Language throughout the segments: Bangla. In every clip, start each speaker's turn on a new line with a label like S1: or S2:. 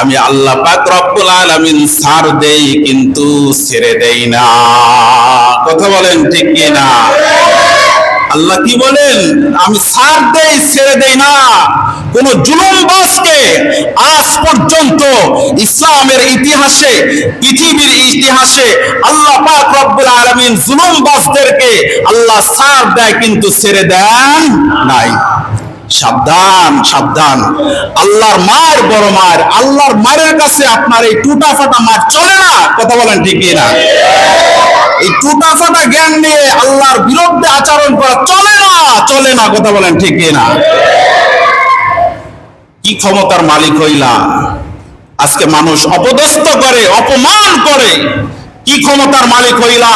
S1: আমি আল্লাহ পাক রব্বুল আলামিন সার দেই, কিন্তু ছেড়ে দেই না। কথা বলেন ঠিক কি না আল্লাহ কি বলেন? আমি সার দেই, ছেড়ে দেই না। কোন জুলুমবাজকে আজ পর্যন্ত ইসলামের ইতিহাসে, পৃথিবীর ইতিহাসে আল্লাহ পাক রব্বুল আলামিন জুলুমবাজদেরকে আল্লাহ সার দেয়, কিন্তু ছেড়ে দেন নাই। সাবধান সাবধান। আল্লাহর মার বড় মার, আল্লাহর মারের কাছে আপনার এই টুটা ফাটা মার চলে না, কথা বলেন ঠিকই না এই টুটা ফাটা জ্ঞান নিয়ে আল্লাহর বিরুদ্ধে আচরণ করা চলে না চলে না, কথা বলেন ঠিকই না কি ক্ষমতার মালিক হইলাম? আজকে মানুষ অপদস্থ করে, অপমান করে। কি ক্ষমতার মালিক হইলা?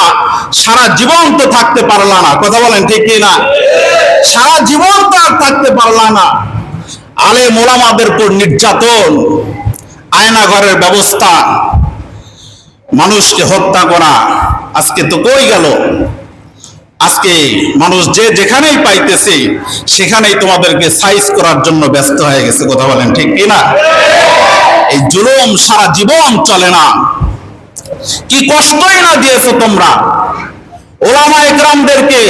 S1: সারা জীবন তো থাকতে পারলা না, কথা বলেন ঠিক না সারা জীবন তো আর থাকতে পারলা না। আলে মোলামাদের উপর নির্যাতন আয়না ঘরের ব্যবস্থা, মানুষকে হত্যা করা, আজকে তো কই গেল? আজকে মানুষ যে যেখানেই পাইতেছে, সেখানেই তোমাদেরকে সাইজ করার জন্য ব্যস্ত হয়ে গেছে, কথা বলেন ঠিক কি না? এই জুলুম সারা জীবন চলে না। কি কষ্টই না দিয়েছ তোমরা? ওলামা একরামদেরকে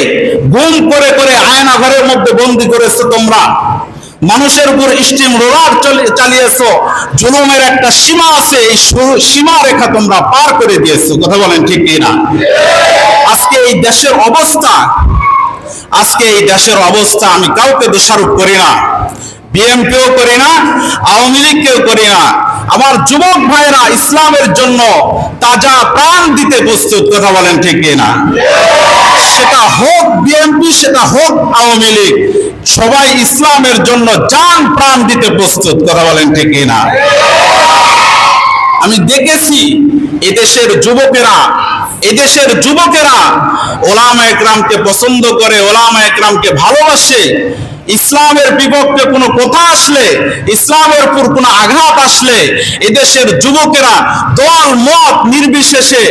S1: গুম করে করে আয়না ঘরের মধ্যে বন্দি করেছ তোমরা। মানুষের উপর স্টিম রোলার চালিয়েছো। জুলুমের একটা সীমা আছে, এই সীমা রেখা তোমরা পার করে দিয়েছ। কথা বলেন ঠিক না আজকে এই দেশের অবস্থা, আজকে এই দেশের অবস্থা আমি কাউকে দোষারোপ করি না। বিএনপিও করি না, আওয়ামী লীগকেও করি না। আমার যুবক ভাইরা ইসলামের জন্য তাজা প্রাণ দিতে প্রস্তুত, কথা বলেন ঠিক না সেটা হোক বিএনপি সেটা হোক, আওয়ামী লীগ, সবাই ইসলামের জন্য যান প্রাণ দিতে প্রস্তুত, কথা বলেন ঠিক না আমি দেখেছি এদেশের যুবকেরা এদেশের যুবকেরা ওলামা একরামকে পছন্দ করে, ওলামা একরামকে ভালোবাসে ইসলামের বিপক্ষে কোনো কথা আসলে, ইসলামের উপর কোনো আঘাত আসলে, এদেশের যুবকেরা দল, মত নির্বিশেষে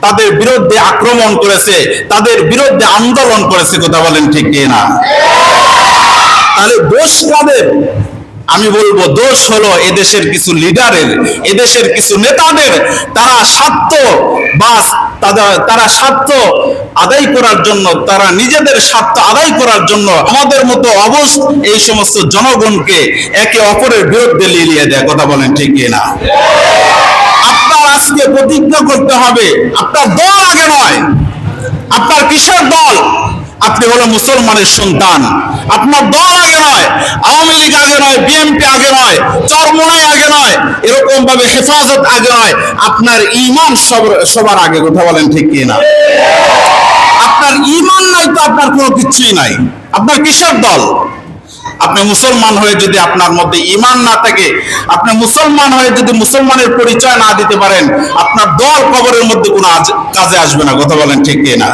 S1: তাদের বিরুদ্ধে আক্রমণ করেছে, তাদের বিরুদ্ধে আন্দোলন করেছে, কথা বলেন ঠিক না? তাহলে দোষ কাদের? আমি বলব, দোষ হলো এদেশের কিছু লিডারের এদেশের কিছু নেতাদের, তারা স্বার্থ বা তারা স্বার্থ আদায় করার জন্য, তারা নিজেদের স্বার্থ আদায় করার জন্য আমাদের মতো অবস এই সমস্ত জনগণকে একে অপরের বিরুদ্ধে লিলিয়ে দেয়, কথা বলেন ঠিক না? আপনার আজকে প্রতিজ্ঞা করতে হবে, আপনার দল আগে নয়, আপনার কিসের দল? আপনি হলো মুসলমানের সন্তান, আপনার দল আগে নয়, আওয়ামী লীগ আগে নয়, বিএনপি আগে নয় চরমনাই নয় এরকম ভাবে হেফাজত আগে নয় আপনার ইমান সব- সবার আগে, কথা বলেন ঠিক কি না আপনার ইমান নাই তো আপনার কোনো নাই। আপনার কিসের দল? আপনি মুসলমান হয়ে যদি আপনার মধ্যে ইমান না থাকে, আপনি মুসলমান হয়ে যদি মুসলমানের পরিচয় না দিতে পারেন, আপনার দল কবরের মধ্যে কোনো কাজে আসবে না, কথা বলেন ঠিক না